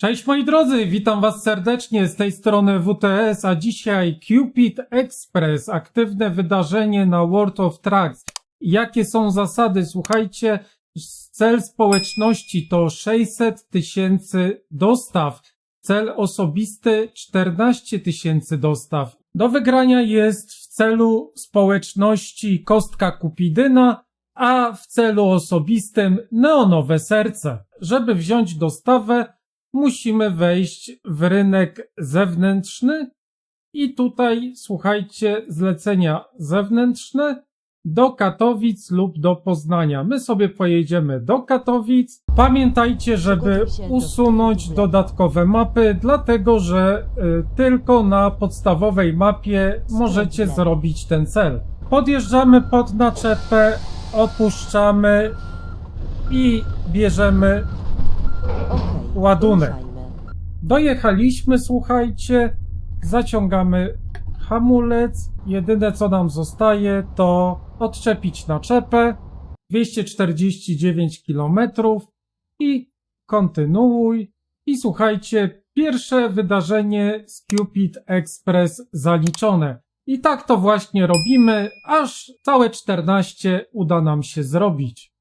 Cześć moi drodzy, witam was serdecznie z tej strony WTS, a dzisiaj Cupid Express, aktywne wydarzenie na World of Trucks. Jakie są zasady? Słuchajcie, cel społeczności to 600 tysięcy dostaw, cel osobisty 14 tysięcy dostaw. Do wygrania jest w celu społeczności kostka Kupidyna, a w celu osobistym neonowe serce. Żeby wziąć dostawę, musimy wejść w rynek zewnętrzny i tutaj słuchajcie zlecenia zewnętrzne do Katowic lub do Poznania. My sobie pojedziemy do Katowic. Pamiętajcie, żeby usunąć dodatkowe mapy, dlatego że y, tylko na podstawowej mapie możecie zrobić ten cel. Podjeżdżamy pod naczepę, opuszczamy i bierzemy Ładunek. Dojechaliśmy, słuchajcie, zaciągamy hamulec. Jedyne co nam zostaje to odczepić naczepę 249 km i kontynuuj. I słuchajcie, pierwsze wydarzenie z Cupid Express zaliczone. I tak to właśnie robimy, aż całe 14 uda nam się zrobić.